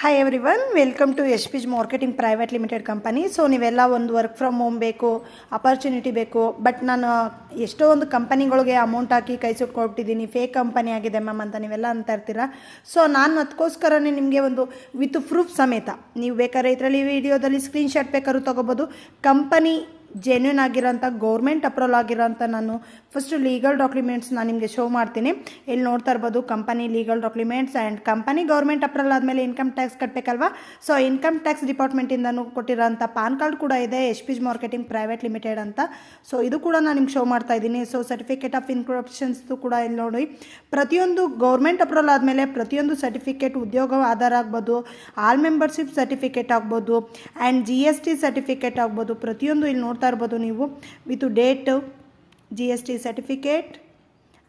Hi everyone welcome to S P ಜ್ marketing private limited company so ನೀವೆಲ್ಲ ಒಂದು work from home ಬೇಕು opportunity ಬೇಕು ಬಟ್ ನಾನು ಎಷ್ಟೋ ಒಂದು ಕಂಪನಿಗಳಿಗೆ ಅಮೌಂಟ್ ಹಾಕಿ ಕೈ ಸುಟ್ಕೊಟ್ಟಿದ್ದೀನಿ ಫೇಕ್ ಕಂಪನಿ ಆಗಿದೆ ಮ್ಯಾಮ್ ಅಂತ ನೀವೆಲ್ಲ ಅಂತ ಇರ್ತೀರಾ? ಸೊ ನಾನು ಅದಕ್ಕೋಸ್ಕರನೇ ನಿಮಗೆ ಒಂದು ವಿತ್ ಪ್ರೂಫ್ ಸಮೇತ. ನೀವು ಬೇಕಾದ್ರೆ ಇದರಲ್ಲಿ ವಿಡಿಯೋದಲ್ಲಿ ಸ್ಕ್ರೀನ್ಶಾಟ್ ಬೇಕಾದ್ರೂ ತೊಗೋಬೋದು. ಕಂಪನಿ ಜೆನ್ಯೂನ್ ಆಗಿರೋಂಥ ಗೌರ್ಮೆಂಟ್ ಅಪ್ರೂವಲ್ ಆಗಿರೋಂಥ ನಾನು ಫಸ್ಟು ಲೀಗಲ್ ಡಾಕ್ಯುಮೆಂಟ್ಸ್ ನಾನು ನಿಮಗೆ ಶೋ ಮಾಡ್ತೀನಿ. ಇಲ್ಲಿ ನೋಡ್ತಾ ಇರ್ಬೋದು company legal documents and company government approval ಆದಮೇಲೆ ಇನ್ಕಮ್ ಟ್ಯಾಕ್ಸ್ ಕಟ್ಟಬೇಕಲ್ವಾ ಸೊ ಇನ್ಕಮ್ ಟ್ಯಾಕ್ಸ್ ಡಿಪಾರ್ಟ್ಮೆಂಟಿಂದನೂ ಕೊಟ್ಟಿರೋಂಥ ಪಾನ್ ಕಾರ್ಡ್ ಕೂಡ ಇದೆ H G marketing private limited ಅಂತ. ಸೊ ಇದು ಕೂಡ ನಾನು ನಿಮ್ಗೆ ಶೋ ಮಾಡ್ತಾ ಇದ್ದೀನಿ. ಸೊ ಸರ್ಟಿಫಿಕೇಟ್ ಆಫ್ ಇನ್ಕ್ರಪ್ಷನ್ಸ್ದು ಕೂಡ ಇಲ್ಲಿ ನೋಡಿ. ಪ್ರತಿಯೊಂದು ಗೌರ್ಮೆಂಟ್ ಅಪ್ರೂವಲ್ ಆದಮೇಲೆ ಪ್ರತಿಯೊಂದು ಸರ್ಟಿಫಿಕೇಟ್ ಉದ್ಯೋಗ ಆಧಾರ ಆಗ್ಬೋದು ಆಲ್ ಮೆಂಬರ್ಶಿಪ್ ಸರ್ಟಿಫಿಕೇಟ್ ಆಗ್ಬೋದು and G S T certificate ಆಗ್ಬೋದು, ಪ್ರತಿಯೊಂದು ಇಲ್ಲಿ ನೋಡ್ತಾ ಇರ್ಬೋದು ನೀವು. With date G S T certificate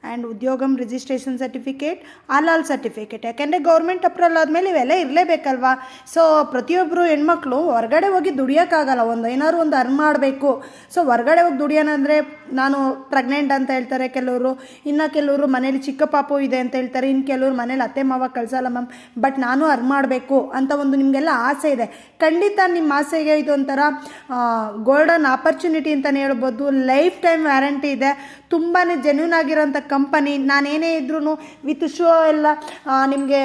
and Udyogam registration certificate all all certificate ಯಾಕೆಂದರೆ ಗೌರ್ಮೆಂಟ್ ಅಪ್ರೂವಲ್ ಆದಮೇಲೆ ಇವೆಲ್ಲ ಇರಲೇಬೇಕಲ್ವಾ? ಸೊ ಪ್ರತಿಯೊಬ್ಬರು ಹೆಣ್ಮಕ್ಳು ಹೊರಗಡೆ ಹೋಗಿ ದುಡಿಯೋಕ್ಕಾಗಲ್ಲ. ಒಂದು ಏನಾದ್ರು ಒಂದು ಅರ್ನ್ ಮಾಡಬೇಕು. ಸೊ ಹೊರಗಡೆ ಹೋಗಿ ದುಡಿಯೋಣಂದರೆ ನಾನು ಪ್ರೆಗ್ನೆಂಟ್ ಅಂತ ಹೇಳ್ತಾರೆ ಕೆಲವರು. ಇನ್ನು ಕೆಲವರು ಮನೇಲಿ ಚಿಕ್ಕ ಪಾಪು ಇದೆ ಅಂತ ಹೇಳ್ತಾರೆ. ಇನ್ನು ಕೆಲವರು ಮನೇಲಿ ಅತ್ತೆ ಮಾವ ಕಳಿಸಲ್ಲ ಮ್ಯಾಮ್ ಬಟ್ ನಾನು ಅರ್ನ್ ಮಾಡಬೇಕು ಅಂತ ಒಂದು ನಿಮಗೆಲ್ಲ ಆಸೆ ಇದೆ. ಖಂಡಿತ ನಿಮ್ಮ ಆಸೆಗೆ ಇದೊಂಥರ ಗೋಲ್ಡನ್ ಆಪರ್ಚುನಿಟಿ ಅಂತಲೇ ಹೇಳ್ಬೋದು. ಲೈಫ್ ಟೈಮ್ ವ್ಯಾರಂಟಿ ಇದೆ. ತುಂಬಾ ಜೆನ್ಯೂನ್ ಆಗಿರೋಂಥ ಕಂಪನಿ ನಾನೇನೇ ಇದ್ರೂ ವಿತ್ ಶೋ ಎಲ್ಲ ನಿಮಗೆ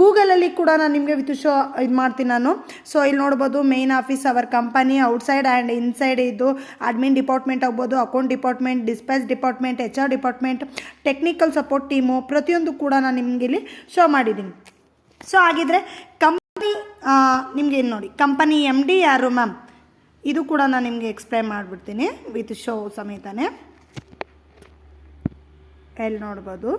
ಗೂಗಲಲ್ಲಿ ಕೂಡ ನಾನು ನಿಮಗೆ ವಿತ್ ಶೋ ಇದು ಮಾಡ್ತೀನಿ ನಾನು. ಸೊ ಇಲ್ಲಿ ನೋಡ್ಬೋದು main office our company outside and inside ಇದ್ದು ಅಡ್ಮಿನ್ ಡಿಪಾರ್ಟ್ಮೆಂಟ್ ಆಗ್ಬೋದು account department dispatch department H R department technical support team ಪ್ರತಿಯೊಂದು ಕೂಡ ನಾನು ನಿಮಗೆ ಇಲ್ಲಿ ಶೋ ಮಾಡಿದ್ದೀನಿ. ಸೊ ಹಾಗಿದ್ರೆ ಕಂಪನಿ ನಿಮ್ಗೆ ಏನು ನೋಡಿ ಕಂಪನಿ ಎಂ ಡಿ ಯಾರು ಮ್ಯಾಮ್ ಇದು ಕೂಡ ನಾನು ನಿಮಗೆ ಎಕ್ಸ್ಪ್ಲೈನ್ ಮಾಡಿಬಿಡ್ತೀನಿ, ವಿತ್ ಶೋ ಸಮೇತನೇ. ಎಲ್ಲಿ ನೋಡ್ಬೋದು?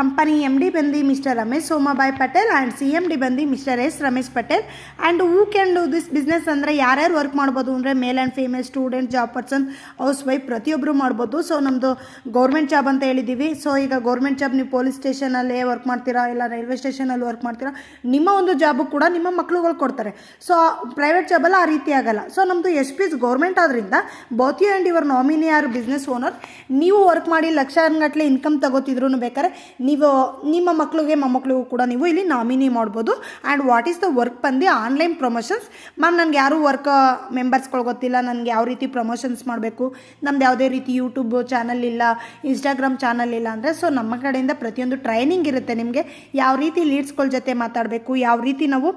ಕಂಪನಿ ಎಂ ಡಿ ಬಂದು mister Ramesh Somabhai Patel and C M D ಬಂದು mister S Ramesh Patel and who can do this business ಅಂದರೆ ಯಾರ್ಯಾರು ವರ್ಕ್ ಮಾಡ್ಬೋದು ಅಂದರೆ male and female student job person house wife ಪ್ರತಿಯೊಬ್ಬರು ಮಾಡ್ಬೋದು. ಸೊ ನಮ್ಮದು government job ಅಂತ ಹೇಳಿದ್ದೀವಿ ಸೊ ಈಗ ಗೌರ್ಮೆಂಟ್ ಜಾಬ್ ನೀವು ಪೊಲೀಸ್ ಸ್ಟೇಷನಲ್ಲೇ ವರ್ಕ್ ಮಾಡ್ತೀರಾ, ಇಲ್ಲ ರೈಲ್ವೆ ಸ್ಟೇಷನಲ್ಲಿ ವರ್ಕ್ ಮಾಡ್ತೀರಾ, ನಿಮ್ಮ ಒಂದು ಜಾಬು ಕೂಡ ನಿಮ್ಮ ಮಕ್ಳುಗಳು ಕೊಡ್ತಾರೆ. ಸೊ ಪ್ರೈವೇಟ್ ಜಾಬಲ್ಲ ಆ ರೀತಿ ಆಗಲ್ಲ. ಸೊ ನಮ್ಮದು ಎಸ್ ಪಿ ಎಸ್ ಗೌರ್ಮೆಂಟ್ ಆದ್ರಿಂದ both and your nominee or business owner ನೀವು ವರ್ಕ್ ಮಾಡಿ ಲಕ್ಷಾನುಗಟ್ಟಲೆ ಇನ್ಕಮ್ ತಗೋತಿದ್ರು ಬೇಕಾದ್ರೆ ನೀವು, ನಿಮ್ಮ ಮಕ್ಕಳಿಗೆ ಮೊಮ್ಮಕ್ಕಳಿಗೂ ಕೂಡ ನೀವು ಇಲ್ಲಿ ನಾಮಿನಿ ಮಾಡ್ಬೋದು. And what is the work ಬಂದು ಆನ್ಲೈನ್ ಪ್ರಮೋಷನ್ಸ್ ಮ್ಯಾಮ್ ನನಗೆ ಯಾರು ವರ್ಕ್ ಮೆಂಬರ್ಸ್ಗಳು ಗೊತ್ತಿಲ್ಲ. ನನಗೆ ಯಾವ ರೀತಿ ಪ್ರಮೋಷನ್ಸ್ ಮಾಡಬೇಕು? ನಮ್ದು ಯಾವುದೇ ರೀತಿ ಯೂಟ್ಯೂಬ್ ಚಾನಲ್ ಇಲ್ಲ ಇನ್ಸ್ಟಾಗ್ರಾಮ್ ಚಾನಲ್ ಇಲ್ಲ ಅಂದರೆ ಸೊ ನಮ್ಮ ಕಡೆಯಿಂದ ಪ್ರತಿಯೊಂದು ಟ್ರೈನಿಂಗ್ ಇರುತ್ತೆ ನಿಮಗೆ. ಯಾವ ರೀತಿ ಲೀಡ್ಸ್ಗಳ ಜೊತೆ ಮಾತಾಡಬೇಕು? ಯಾವ ರೀತಿ ನಾವು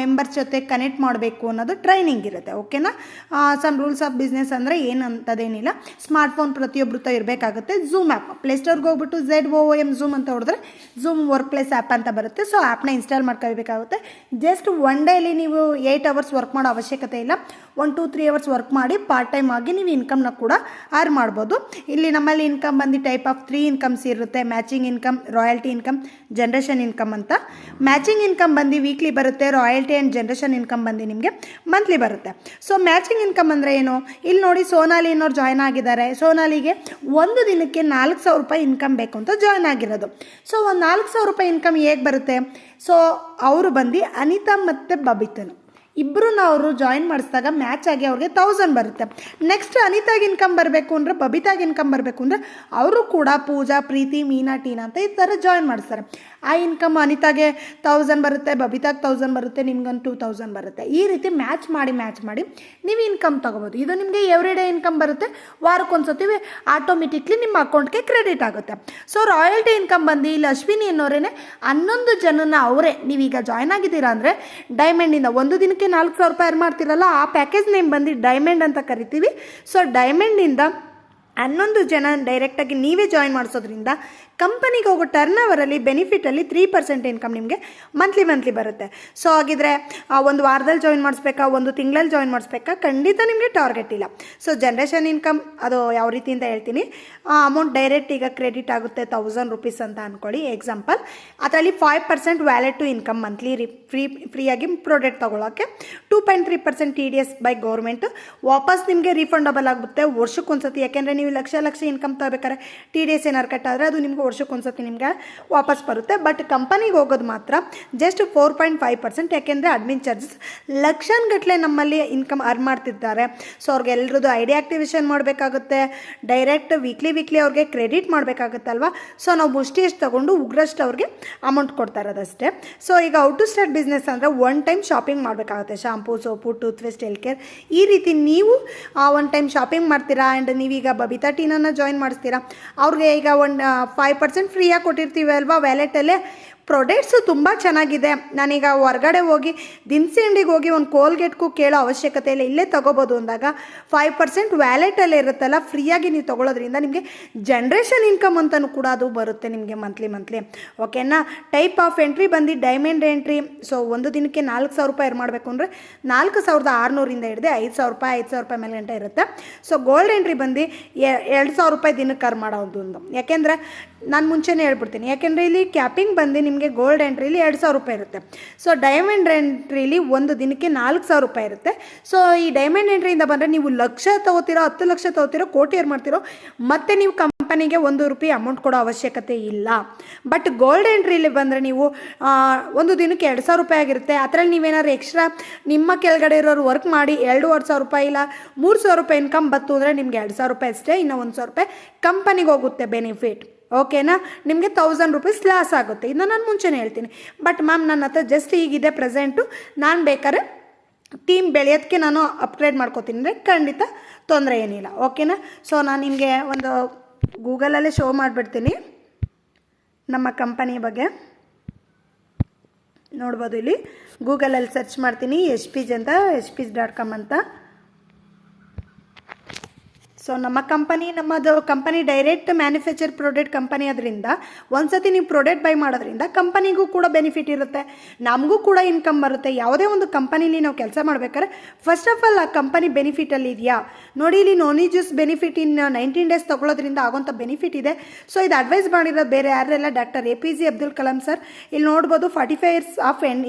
ಮೆಂಬರ್ಸ್ ಜೊತೆ ಕನೆಕ್ಟ್ ಮಾಡಬೇಕು ಅನ್ನೋದು ಟ್ರೈನಿಂಗ್ ಇರುತ್ತೆ ಓಕೆನಾ ಸಮ್ ರೂಲ್ಸ್ ಆಫ್ ಬಿಸ್ನೆಸ್ ಅಂದರೆ ಏನಂತದೇನಿಲ್ಲ. ಸ್ಮಾರ್ಟ್ಫೋನ್ ಪ್ರತಿಯೊಬ್ಬರು ಇರಬೇಕಾಗುತ್ತೆ ಝೂಮ್ ಆ್ಯಪ್ ಪ್ಲೇಸ್ಟೋರ್ಗೆ ಹೋಗ್ಬಿಟ್ಟು ಝೆಡ್ ಓ ಎಂ ಝೂಮ್ ಅಂತ ಹೊಡೆದ್ರೆ ಝೂಮ್ ವರ್ಕ್ ಪ್ಲೇಸ್ ಆ್ಯಪ್ ಅಂತ ಬರುತ್ತೆ. ಸೊ ಆ್ಯಪ್ನ ಇನ್ಸ್ಟಾಲ್ ಮಾಡ್ಕೋಬೇಕಾಗುತ್ತೆ ಜಸ್ಟ್ ಒನ್ ಡೇಲಿ ನೀವು ಏಯ್ಟ್ ಅವರ್ಸ್ ವರ್ಕ್ ಮಾಡೋ ಅವಶ್ಯಕತೆ ಇಲ್ಲ. One two three hours work ಮಾಡಿ ಪಾರ್ಟ್ ಟೈಮ್ ಆಗಿ ನೀವು ಇನ್ಕಮ್ನ ಕೂಡ ಆರ್ ಮಾಡ್ಬೋದು. ಇಲ್ಲಿ ನಮ್ಮಲ್ಲಿ ಇನ್ಕಮ್ ಬಂದು ಟೈಪ್ ಆಫ್ ತ್ರೀ ಇನ್ಕಮ್ಸ್ ಇರುತ್ತೆ. Matching income royalty income generation income ಅಂತ. ಮ್ಯಾಚಿಂಗ್ ಇನ್ಕಮ್ ಬಂದು ವೀಕ್ಲಿ ಬರುತ್ತೆ. ರಾಯಲ್ಟಿ ಆ್ಯಂಡ್ ಜನ್ರೇಷನ್ ಇನ್ಕಮ್ ಬಂದು ನಿಮಗೆ ಮಂತ್ಲಿ ಬರುತ್ತೆ. ಸೊ ಮ್ಯಾಚಿಂಗ್ ಇನ್ಕಮ್ ಅಂದರೆ ಏನು? ಇಲ್ಲಿ ನೋಡಿ ಸೋನಾಲಿ ಅನ್ನೋರು ಜಾಯ್ನ್ ಆಗಿದ್ದಾರೆ. ಸೋನಾಲಿಗೆ ಒಂದು ದಿನಕ್ಕೆ ನಾಲ್ಕು ಸಾವಿರ ರೂಪಾಯಿ ಇನ್ಕಮ್ ಬೇಕು ಅಂತ ಜಾಯ್ನ್ ಆಗಿರೋದು. ಸೊ ಒಂದು ನಾಲ್ಕು ಸಾವಿರ ರೂಪಾಯಿ ಇನ್ಕಮ್ ಹೇಗೆ ಬರುತ್ತೆ? ಸೊ ಅವರು ಬಂದು ಅನಿತಾ ಮತ್ತು ಬಬಿತನು. ಇಬ್ಬರು ಅವರು ಜಾಯಿನ್ ಮಾಡಿಸಿದಾಗ ಮ್ಯಾಚ್ ಆಗಿ ಅವ್ರಿಗೆ ತೌಸಂಡ್ ಬರುತ್ತೆ. ನೆಕ್ಸ್ಟ್ ಅನಿತಾಗೆ ಇನ್ಕಮ್ ಬರಬೇಕು ಅಂದರೆ, ಬಬಿತಾಗೆ ಇನ್ಕಮ್ ಬರಬೇಕು ಅಂದರೆ, ಅವರು ಕೂಡ ಪೂಜಾ, ಪ್ರೀತಿ, ಮೀನಾ, ಟೀನಾ ಅಂತ ಈ ಥರ ಜಾಯಿನ್ ಮಾಡಿಸ್ತಾರೆ. ಆ ಇನ್ಕಮ್ ಅನಿತಾಗೆ ತೌಸಂಡ್ ಬರುತ್ತೆ, ಬಬಿತಾಗೆ ತೌಸಂಡ್ ಬರುತ್ತೆ ನಿಮ್ಗೊಂದು ಟೂ ತೌಸಂಡ್ ಬರುತ್ತೆ. ಈ ರೀತಿ ಮ್ಯಾಚ್ ಮಾಡಿ ಮ್ಯಾಚ್ ಮಾಡಿ ನೀವು ಇನ್ಕಮ್ ತೊಗೋಬೋದು. ಇದು ನಿಮಗೆ ಎವ್ರಿ ಡೇ ಇನ್ಕಮ್ ಬರುತ್ತೆ. ವಾರಕ್ಕೊಂದ್ಸತಿ ಆಟೋಮೆಟಿಕ್ಲಿ ನಿಮ್ಮ ಅಕೌಂಟ್ಗೆ ಕ್ರೆಡಿಟ್ ಆಗುತ್ತೆ. ಸೊ ರಾಯಲ್ಟಿ ಇನ್ಕಮ್ ಬಂದು ಇಲ್ಲಿ ಅಶ್ವಿನಿ ಅನ್ನೋರೇನೆ ಹನ್ನೊಂದು ಜನನ ಅವರೇ. ನೀವೀಗ ಜಾಯ್ನ್ ಆಗಿದ್ದೀರಾ ಅಂದರೆ ಡೈಮಂಡಿಂದ ಒಂದು ದಿನಕ್ಕೆ ನಾಲ್ಕು ಸಾವಿರ ರೂಪಾಯಿ ಮಾಡ್ತಿರಲ್ಲ, ಆ ಪ್ಯಾಕೇಜ್ ನೇಮ್ ಬಂದು ಡೈಮಂಡ್ ಅಂತ ಕರಿತೀವಿ. ಸೊ ಡೈಮಂಡಿಂದ ಹನ್ನೊಂದು ಜನ ಡೈರೆಕ್ಟಾಗಿ ನೀವೇ ಜಾಯಿನ್ ಮಾಡಿಸೋದ್ರಿಂದ ಕಂಪನಿಗೆ ಹೋಗೋ ಟರ್ನ್ ಅವರಲ್ಲಿ ಬೆನಿಫಿಟಲ್ಲಿ ತ್ರೀ ಪರ್ಸೆಂಟ್ ಇನ್ಕಮ್ ನಿಮಗೆ ಮಂತ್ಲಿ ಮಂತ್ಲಿ ಬರುತ್ತೆ. ಸೊ ಹಾಗಿದ್ರೆ ಒಂದು ವಾರದಲ್ಲಿ ಜಾಯಿನ್ ಮಾಡಿಸ್ಬೇಕಾ, ಒಂದು ತಿಂಗಳಲ್ಲಿ ಜಾಯಿನ್ ಮಾಡಿಸ್ಬೇಕಾ ಖಂಡಿತ ನಿಮಗೆ ಟಾರ್ಗೆಟ್ ಇಲ್ಲ. ಸೊ ಜನ್ರೇಷನ್ ಇನ್ಕಮ್ ಅದು ಯಾವ ರೀತಿಯಿಂದ ಅಂತ ಹೇಳ್ತೀನಿ ಅಮೌಂಟ್ ಡೈರೆಕ್ಟ್ ಈಗ ಕ್ರೆಡಿಟ್ ಆಗುತ್ತೆ ತೌಸಂಡ್ ರುಪೀಸ್ ಅಂತ ಅಂದ್ಕೊಳ್ಳಿ ಎಕ್ಸಾಂಪಲ್ ಅದರಲ್ಲಿ five percent wallet to income monthly free ಫ್ರೀಯಾಗಿ ಪ್ರಾಡಕ್ಟ್ ತಗೊಳ್ಳೋಕೆ two point three percent T D S by government ವಾಪಸ್ ನಿಮಗೆ ರೀಫಂಡಬಲ್ ಆಗುತ್ತೆ ವರ್ಷಕ್ಕೊಂದ್ಸತಿ. ಯಾಕೆಂದರೆ ನೀವು ಲಕ್ಷ ಲಕ್ಷ ಇನ್ಕಮ್ ತಗೋಬೇಕಾದ್ರೆ ಟಿ ಡಿ ಎಸ್ ಏನಾರು ಕಟ್ಟಾದರೆ ಅದು ನಿಮ್ಗೆ ವರ್ಷಕ್ಕೆ ಒಂದ್ಸತಿ ನಿಮ್ಗೆ ವಾಪಸ್ ಬರುತ್ತೆ. ಬಟ್ ಕಂಪನಿಗೆ ಹೋಗೋದು ಮಾತ್ರ just four point five percent ಯಾಕೆಂದರೆ ಅಡ್ಮಿನ್ ಚಾರ್ಜಸ್ ಲಕ್ಷಾನ್ಗಟ್ಟಲೆ ನಮ್ಮಲ್ಲಿ ಇನ್ಕಮ್ ಅರ್ನ್ ಮಾಡ್ತಿದ್ದಾರೆ. ಸೊ ಅವ್ರಿಗೆ ಎಲ್ರದ್ದು ಐ ಡಿ ಆಕ್ಟಿವೇಶನ್ ಮಾಡಬೇಕಾಗುತ್ತೆ. ಡೈರೆಕ್ಟ್ ವೀಕ್ಲಿ ವೀಕ್ಲಿ ಅವ್ರಿಗೆ ಕ್ರೆಡಿಟ್ ಮಾಡಬೇಕಾಗುತ್ತಲ್ವ ಸೊ ನಾವು ಮುಷ್ಟಿ ಎಷ್ಟು ತೊಗೊಂಡು ಉಗ್ರಷ್ಟು ಅವ್ರಿಗೆ ಅಮೌಂಟ್ ಕೊಡ್ತಾ ಇರೋದಷ್ಟೇ. ಸೊ ಈಗ ಔಟ್ ಟು ಸ್ಟಾರ್ಟ್ ಬಿಸ್ನೆಸ್ ಅಂದರೆ ಒನ್ ಟೈಮ್ ಶಾಪಿಂಗ್ ಮಾಡಬೇಕಾಗುತ್ತೆ. Shampoo soap tooth paste health care ಈ ರೀತಿ ನೀವು ಒನ್ ಟೈಮ್ ಶಾಪಿಂಗ್ ಮಾಡ್ತೀರಾ? ಆ್ಯಂಡ್ ನೀವೀಗ ಬಬಿತಾ ಟೀನನ್ನು ಜಾಯಿನ್ ಮಾಡಿಸ್ತೀರಾ? ಅವ್ರಿಗೆ ಈಗ ಒಂದು ಫೈವ್ ಪರ್ಸೆಂಟ್ ಫ್ರೀಯಾಗಿ ಕೊಟ್ಟಿರ್ತೀವಿ ಅಲ್ವಾ ವ್ಯಾಲೆಟಲ್ಲೇ? ಪ್ರೊಡಕ್ಟ್ಸು ತುಂಬ ಚೆನ್ನಾಗಿದೆ. ನಾನೀಗ ಹೊರಗಡೆ ಹೋಗಿ ದಿನಸಿ ಅಂಗಡಿಗೆ ಹೋಗಿ ಒಂದು ಕೋಲ್ಗೇಟ್ಗೂ ಕೇಳೋ ಅವಶ್ಯಕತೆ ಇಲ್ಲ. ಇಲ್ಲೇ ತೊಗೋಬೋದು ಅಂದಾಗ ಫೈವ್ ಪರ್ಸೆಂಟ್ ವ್ಯಾಲೆಟಲ್ಲೇ ಇರುತ್ತಲ್ಲ, ಫ್ರೀಯಾಗಿ ನೀವು ತೊಗೊಳೋದ್ರಿಂದ ನಿಮಗೆ ಜನ್ರೇಷನ್ ಇನ್ಕಮ್ ಅಂತಲೂ ಕೂಡ ಅದು ಬರುತ್ತೆ ನಿಮಗೆ ಮಂತ್ಲಿ ಮಂತ್ಲಿ. ಓಕೆನಾ? ಟೈಪ್ ಆಫ್ ಎಂಟ್ರಿ ಬಂದು ಡೈಮಂಡ್ ಎಂಟ್ರಿ. ಸೊ ಒಂದು ದಿನಕ್ಕೆ ನಾಲ್ಕು ಸಾವಿರ ರೂಪಾಯಿ ಮಾಡಬೇಕು ಅಂದರೆ ನಾಲ್ಕು ಸಾವಿರದ ಆರುನೂರಿಂದ ಹಿಡಿದು ಐದು ಸಾವಿರ ರೂಪಾಯಿ, ಐದು ಸಾವಿರ ರೂಪಾಯಿ ಮೇಲೆ ಗಂಟೆ ಇರುತ್ತೆ. ಸೊ ಗೋಲ್ಡ್ ಎಂಟ್ರಿ ಬಂದು ಎರಡು ಸಾವಿರ ರೂಪಾಯಿ ದಿನಕ್ಕೆ ಕರ್ ಮಾಡೋದು ಒಂದು. ಯಾಕೆಂದರೆ ನಾನು ಮುಂಚೆನೇ ಹೇಳ್ಬಿಡ್ತೀನಿ. ಯಾಕೆಂದರೆ ಇಲ್ಲಿ ಕ್ಯಾಪಿಂಗ್ ಬಂದು ನಿಮಗೆ ಗೋಲ್ಡ್ ಎಂಟ್ರಿಲಿ ಎರಡು ಸಾವಿರ ರೂಪಾಯಿ ಇರುತ್ತೆ. ಸೊ ಡೈಮಂಡ್ ಎಂಟ್ರಿಲಿ ಒಂದು ದಿನಕ್ಕೆ ನಾಲ್ಕು ಸಾವಿರ ರೂಪಾಯಿ ಇರುತ್ತೆ. ಸೊ ಈ ಡೈಮಂಡ್ ಎಂಟ್ರಿಯಿಂದ ಬಂದರೆ ನೀವು ಲಕ್ಷ ತಗೋತಿರೋ, ಹತ್ತು ಲಕ್ಷ ತಗೋತಿರೋ, ಕೋಟಿ ಏರ್ ಮಾಡ್ತಿರೋ, ಮತ್ತೆ ನೀವು ಕಂಪನಿಗೆ ಒಂದು ರೂಪಾಯಿ ಅಮೌಂಟ್ ಕೊಡೋ ಅವಶ್ಯಕತೆ ಇಲ್ಲ. ಬಟ್ ಗೋಲ್ಡ್ ಎಂಟ್ರಿಲಿ ಬಂದರೆ ನೀವು ಒಂದು ದಿನಕ್ಕೆ ಎರಡು ಸಾವಿರ ರೂಪಾಯಿ ಆಗಿರುತ್ತೆ. ಅದರಲ್ಲಿ ನೀವೇನಾದ್ರು ಎಕ್ಸ್ಟ್ರಾ ನಿಮ್ಮ ಕೆಳಗಡೆ ಇರೋರು ವರ್ಕ್ ಮಾಡಿ ಎರಡೂವರೆ ಸಾವಿರ ರೂಪಾಯಿ ಇಲ್ಲ, ಮೂರು ಸಾವಿರ ರೂಪಾಯಿ ಇನ್ಕಮ್ ಬತ್ತು ಅಂದರೆ ನಿಮಗೆ ಎರಡು ಸಾವಿರ ರೂಪಾಯಿ ಅಷ್ಟೇ, ಇನ್ನು ಒಂದು ಸಾವಿರ ರೂಪಾಯಿ ಕಂಪನಿಗೆ ಹೋಗುತ್ತೆ ಬೆನಿಫಿಟ್ ಓಕೆನಾ ನಿಮಗೆ ತೌಸಂಡ್ ರುಪೀಸ್ ಲಾಸ್ ಆಗುತ್ತೆ. ಇನ್ನು ನಾನು ಮುಂಚೆನೇ ಹೇಳ್ತೀನಿ. ಬಟ್ ಮ್ಯಾಮ್ ನನ್ನ ಹತ್ರ ಜಸ್ಟ್ ಈಗಿದೆ ಪ್ರೆಸೆಂಟು ನಾನು ಬೇಕಾದ್ರೆ ಟೀಮ್ ಬೆಳೆಯೋದಕ್ಕೆ ನಾನು ಅಪ್ಗ್ರೇಡ್ ಮಾಡ್ಕೋತೀನಿ. ಅಂದರೆ ಖಂಡಿತ ತೊಂದರೆ ಏನಿಲ್ಲ. ಓಕೆನಾ ಸೊ ನಾನು ನಿಮಗೆ ಒಂದು ಗೂಗಲಲ್ಲೇ ಶೋ ಮಾಡಿಬಿಡ್ತೀನಿ. ನಮ್ಮ ಕಂಪನಿ ಬಗ್ಗೆ. ನೋಡ್ಬೋದು ಇಲ್ಲಿ. ಗೂಗಲಲ್ಲಿ ಸರ್ಚ್ ಮಾಡ್ತೀನಿ. ಎಚ್ ಜಿ ಅಂತ ಎಚ್ ಪಿಜ್ ಡಾಟ್ ಕಾಮ್ ಅಂತ. ಸೊ ನಮ್ಮ ಕಂಪನಿ ನಮ್ಮದು company direct manufacture product company ಅದರಿಂದ ಒಂದ್ಸತಿ ನೀವು ಪ್ರಾಡಕ್ಟ್ ಬೈ ಮಾಡೋದ್ರಿಂದ ಕಂಪನಿಗೂ ಕೂಡ ಬೆನಿಫಿಟ್ ಇರುತ್ತೆ. ನಮಗೂ ಕೂಡ ಇನ್ಕಮ್ ಬರುತ್ತೆ. ಯಾವುದೇ ಒಂದು ಕಂಪನಿಲಿ ನಾವು ಕೆಲಸ ಮಾಡ್ಬೇಕಾದ್ರೆ ಫಸ್ಟ್ ಆಫ್ ಆಲ್ ಆ ಕಂಪನಿ ಬೆನಿಫಿಟಲ್ಲಿ ಇದೆಯಾ? ನೋಡಿ, ಇಲ್ಲಿ noni juice benefit in nineteen days ತೊಗೊಳೋದ್ರಿಂದ ಆಗೋಂಥ ಬೆನಿಫಿಟ್ ಇದೆ. ಸೊ ಇದು ಅಡ್ವೈಸ್ ಮಾಡಿರೋ ಬೇರೆ ಯಾರೆಲ್ಲ? Doctor A P J Abdul Kalam sir ಇಲ್ಲಿ ನೋಡ್ಬೋದು forty five years of in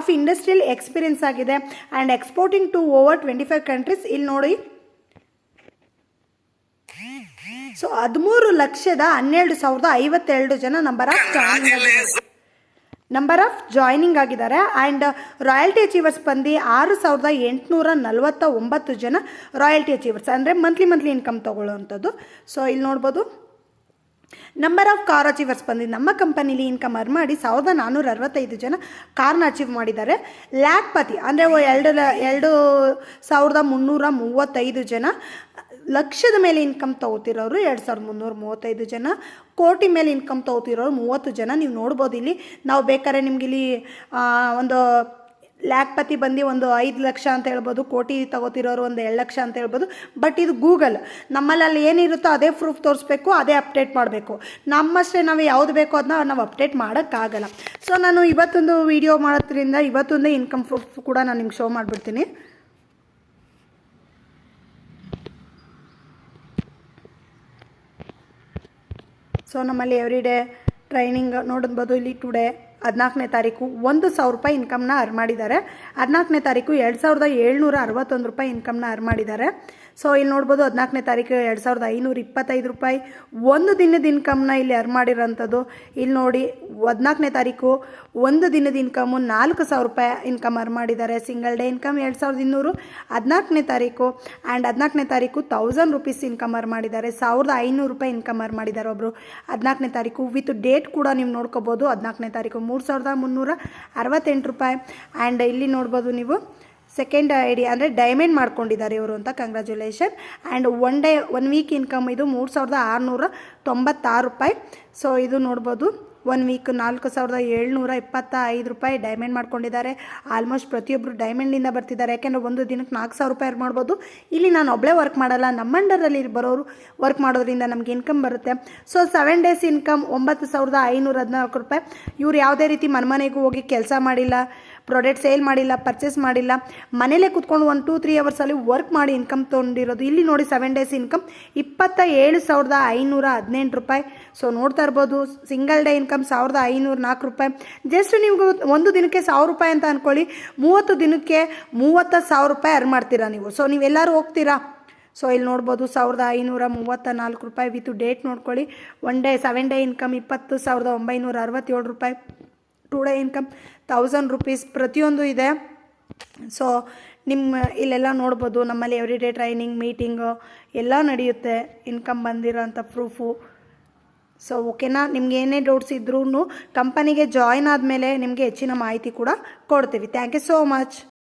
of industrial experience ಆಗಿದೆ. And exporting to over twenty five countries ಇಲ್ಲಿ ನೋಡಿ ಸೊ ಹದಿಮೂರು ಲಕ್ಷದ ಹನ್ನೆರಡು ಸಾವಿರದ ಐವತ್ತೆರಡು ಜನ number of joining number of joining ಆಗಿದ್ದಾರೆ. ಆ್ಯಂಡ್ ರಾಯಲ್ಟಿ ಅಚೀವರ್ಸ್ ಬಂದು ಆರು ಸಾವಿರದ ಎಂಟುನೂರ ನಲವತ್ತ ಒಂಬತ್ತು ಜನ ರಾಯಲ್ಟಿ ಅಚೀವರ್ಸ್ ಅಂದರೆ ಮಂತ್ಲಿ ಮಂತ್ಲಿ ಇನ್ಕಮ್ ತೊಗೊಳ್ಳೋವಂಥದ್ದು. ಸೊ ಇಲ್ಲಿ ನೋಡ್ಬೋದು. ನಂಬರ್ ಆಫ್ ಕಾರ್ ಅಚೀವರ್ಸ್ ಬಂದು ನಮ್ಮ ಕಂಪನಿಲಿ ಇನ್ಕಮ್ ಅರ್ನ್ ಮಾಡಿ ಸಾವಿರದ ನಾನ್ನೂರ ಅರವತ್ತೈದು ಜನ ಕಾರ್ನ ಅಚೀವ್ ಮಾಡಿದ್ದಾರೆ. ಲ್ಯಾಕ್ಪತಿ ಅಂದರೆ ಎರಡು ಎರಡು ಸಾವಿರದ ಮುನ್ನೂರ ಮೂವತ್ತೈದು ಜನ ಲಕ್ಷದ ಮೇಲೆ ಇನ್ಕಮ್ ತಗೋತಿರೋರು ಎರಡು ಸಾವಿರದ ಮುನ್ನೂರ ಮೂವತ್ತೈದು ಜನ, ಕೋಟಿ ಮೇಲೆ ಇನ್ಕಮ್ ತಗೋತಿರೋರು ಮೂವತ್ತು ಜನ ನೀವು ನೋಡ್ಬೋದು ಇಲ್ಲಿ. ನಾವು ಬೇಕಾದ್ರೆ ನಿಮ್ಗೆ ಇಲ್ಲಿ ಒಂದು ಲ್ಯಾಕ್ಪತಿ ಬಂದು ಒಂದು ಐದು ಲಕ್ಷ ಅಂತ ಹೇಳ್ಬೋದು, ಕೋಟಿ ತಗೋತಿರೋರು ಒಂದು ಎರಡು ಲಕ್ಷ ಅಂತ ಹೇಳ್ಬೋದು. ಬಟ್ ಇದು ಗೂಗಲ್ ನಮ್ಮಲ್ಲಿ ಅಲ್ಲಿ ಏನಿರುತ್ತೋ ಅದೇ ಪ್ರೂಫ್ ತೋರಿಸ್ಬೇಕು, ಅದೇ ಅಪ್ಡೇಟ್ ಮಾಡಬೇಕು. ನಮ್ಮಷ್ಟೇ ನಾವು ಯಾವುದು ಬೇಕೋ ಅದನ್ನ ನಾವು ಅಪ್ಡೇಟ್ ಮಾಡೋಕ್ಕಾಗಲ್ಲ. ಸೊ ನಾನು ಇವತ್ತೊಂದು ವಿಡಿಯೋ ಮಾಡೋದ್ರಿಂದ, ಇವತ್ತೊಂದೇ ಇನ್ಕಮ್ ಪ್ರೂಫ್ ಕೂಡ ನಾನು ನಿಮ್ಗೆ ಶೋ ಮಾಡಿಬಿಡ್ತೀನಿ. ಸೊ ನಮ್ಮಲ್ಲಿ ಎವ್ರಿ ಡೇ ಟ್ರೈನಿಂಗ್ ನೋಡ್ಬೋದು ಇಲ್ಲಿ ಟುಡೇ ಹದಿನಾಲ್ಕನೇ ತಾರೀಕು ಒಂದು ಸಾವಿರ ರೂಪಾಯಿ ಇನ್ಕಮ್ನ ಅರ್ ಮಾಡಿದ್ದಾರೆ. ಹದಿನಾಲ್ಕನೇ ತಾರೀಕು ಎರಡು ಸಾವಿರದ ಏಳ್ನೂರ ಅರವತ್ತೊಂದು ರೂಪಾಯಿ ಇನ್ಕಮ್ನ ಅರ್ ಮಾಡಿದ್ದಾರೆ. ಸೊ ಇಲ್ಲಿ ನೋಡ್ಬೋದು ಹದಿನಾಲ್ಕನೇ ತಾರೀಕು ಎರಡು ಸಾವಿರದ ಐನೂರ ಇಪ್ಪತ್ತೈದು ರೂಪಾಯಿ. ಒಂದು ದಿನದ ಇನ್ಕಮ್ನ ಇಲ್ಲಿ ಅರ್ ಮಾಡಿರೋಂಥದ್ದು. ಇಲ್ಲಿ ನೋಡಿ, ಹದಿನಾಲ್ಕನೇ ತಾರೀಕು, ಒಂದು ದಿನದ ಇನ್ಕಮು ನಾಲ್ಕು ಸಾವಿರ ರೂಪಾಯಿ ಇನ್ಕಮ್ ಅರ್ ಮಾಡಿದ್ದಾರೆ. ಸಿಂಗಲ್ ಡೇ ಇನ್ಕಮ್ ಎರಡು ಸಾವಿರದ ಇನ್ನೂರು, ಹದಿನಾಲ್ಕನೇ ತಾರೀಕು ಆ್ಯಂಡ್ ಹದಿನಾಲ್ಕನೇ ತಾರೀಕು ತೌಸಂಡ್ ರುಪೀಸ್ ಇನ್ಕಮ್ ಅರ್ ಮಾಡಿದ್ದಾರೆ. ಸಾವಿರದ ಐನೂರು ರೂಪಾಯಿ ಇನ್ಕಮ್ ಅರ್ ಮಾಡಿದ್ದಾರೆ ಒಬ್ಬರು ಹದಿನಾಲ್ಕನೇ ತಾರೀಕು ವಿತ್ ಡೇಟ್ ಕೂಡ ನೀವು ನೋಡ್ಕೋಬೋದು. ಹದಿನಾಲ್ಕನೇ ತಾರೀಕು ಮೂರು ಸಾವಿರದ ಮುನ್ನೂರ ಅರವತ್ತೆಂಟು ರೂಪಾಯಿ. ಆ್ಯಂಡ್ ಇಲ್ಲಿ ನೋಡ್ಬೋದು ನೀವು ಸೆಕೆಂಡ್ ಐ ಡಿ ಅಂದರೆ ಡೈಮಂಡ್ ಮಾಡ್ಕೊಂಡಿದ್ದಾರೆ ಇವರು ಅಂತ congratulation and one day one week income ಇದು ಮೂರು ಸಾವಿರದ ಆರುನೂರ ತೊಂಬತ್ತಾರು ರೂಪಾಯಿ. ಸೊ ಇದು ನೋಡ್ಬೋದು ಒನ್ ವೀಕ್ ನಾಲ್ಕು ಸಾವಿರದ ಏಳ್ನೂರ ಇಪ್ಪತ್ತ ಐದು ರೂಪಾಯಿ ಡೈಮಂಡ್ ಮಾಡ್ಕೊಂಡಿದ್ದಾರೆ. ಆಲ್ಮೋಸ್ಟ್ ಪ್ರತಿಯೊಬ್ಬರು ಡೈಮಂಡಿಂದ ಬರ್ತಿದ್ದಾರೆ. ಯಾಕೆಂದರೆ ಒಂದು ದಿನಕ್ಕೆ ನಾಲ್ಕು ಸಾವಿರ ರೂಪಾಯಿ ಮಾಡ್ಬೋದು. ಇಲ್ಲಿ ನಾನು ಒಬ್ಬಳೇ ವರ್ಕ್ ಮಾಡಲ್ಲ, ನಮ್ಮ ಅಂಡರಲ್ಲಿ ಬರೋರು ವರ್ಕ್ ಮಾಡೋದ್ರಿಂದ ನಮಗೆ ಇನ್ಕಮ್ ಬರುತ್ತೆ. ಸೊ ಸೆವೆನ್ ಡೇಸ್ ಇನ್ಕಮ್ ಒಂಬತ್ತು ಸಾವಿರದ ಐನೂರ ಹದಿನಾಲ್ಕು ರೂಪಾಯಿ. ಇವ್ರು ಯಾವುದೇ ರೀತಿ ಮನೆಮನೆಗೂ ಹೋಗಿ ಕೆಲಸ ಮಾಡಿಲ್ಲ. ಪ್ರಾಡಕ್ಟ್ ಸೇಲ್ ಮಾಡಿಲ್ಲ ಪರ್ಚೇಸ್ ಮಾಡಿಲ್ಲ, ಮನೇಲೇ ಕೂತ್ಕೊಂಡು ಒನ್ ಟೂ ತ್ರೀ ಅವರ್ಸಲ್ಲಿ ವರ್ಕ್ ಮಾಡಿ ಇನ್ಕಮ್ ತೊಗೊಂಡಿರೋದು. ಇಲ್ಲಿ ನೋಡಿ ಸೆವೆನ್ ಡೇಸ್ ಇನ್ಕಮ್ ಇಪ್ಪತ್ತ ಏಳು ಸಾವಿರದ ಐನೂರ ಹದಿನೆಂಟು ರೂಪಾಯಿ. ಸೊ ನೋಡ್ತಾ ಇರ್ಬೋದು ಸಿಂಗಲ್ ಡೇ ಇನ್ಕಮ್ ಸಾವಿರದ ಐನೂರ ನಾಲ್ಕು ರೂಪಾಯಿ. ಜಸ್ಟ್ ನೀವು ಒಂದು ದಿನಕ್ಕೆ ಸಾವಿರ ರೂಪಾಯಿ ಅಂತ ಅಂದ್ಕೊಳ್ಳಿ ಮೂವತ್ತು ದಿನಕ್ಕೆ ಮೂವತ್ತು ಸಾವಿರ ರೂಪಾಯಿ ಅರ್ನ್ ಮಾಡ್ತೀರಾ ನೀವು. ಸೊ ನೀವೆಲ್ಲರೂ ಹೋಗ್ತೀರಾ? ಸೊ ಇಲ್ಲಿ ನೋಡ್ಬೋದು, ಸಾವಿರದ ಐನೂರ ಮೂವತ್ತ ನಾಲ್ಕು ರೂಪಾಯಿ ವಿತ್ ಡೇಟ್ ನೋಡ್ಕೊಳ್ಳಿ. One day seven day income ಇಪ್ಪತ್ತು ಸಾವಿರದ ಒಂಬೈನೂರ ಅರವತ್ತೇಳು ರೂಪಾಯಿ. Two day income thousand rupees ಪ್ರತಿಯೊಂದು ಇದೆ. ಸೊ ನಿಮ್ಮ ಇಲ್ಲೆಲ್ಲ ನೋಡ್ಬೋದು, ನಮ್ಮಲ್ಲಿ ಎವ್ರಿ ಡೇ ಟ್ರೈನಿಂಗ್ ಮೀಟಿಂಗು ಎಲ್ಲ ನಡೆಯುತ್ತೆ. ಇನ್ಕಮ್ ಬಂದಿರೋಂಥ ಪ್ರೂಫು ಸೊ ಓಕೆನಾ ನಿಮ್ಗೆ ಏನೇ ಡೌಟ್ಸ್ ಇದ್ರೂ ಕಂಪನಿಗೆ ಜಾಯ್ನ್ ಆದಮೇಲೆ ನಿಮಗೆ ಹೆಚ್ಚಿನ ಮಾಹಿತಿ ಕೂಡ ಕೊಡ್ತೀವಿ. Thank you so much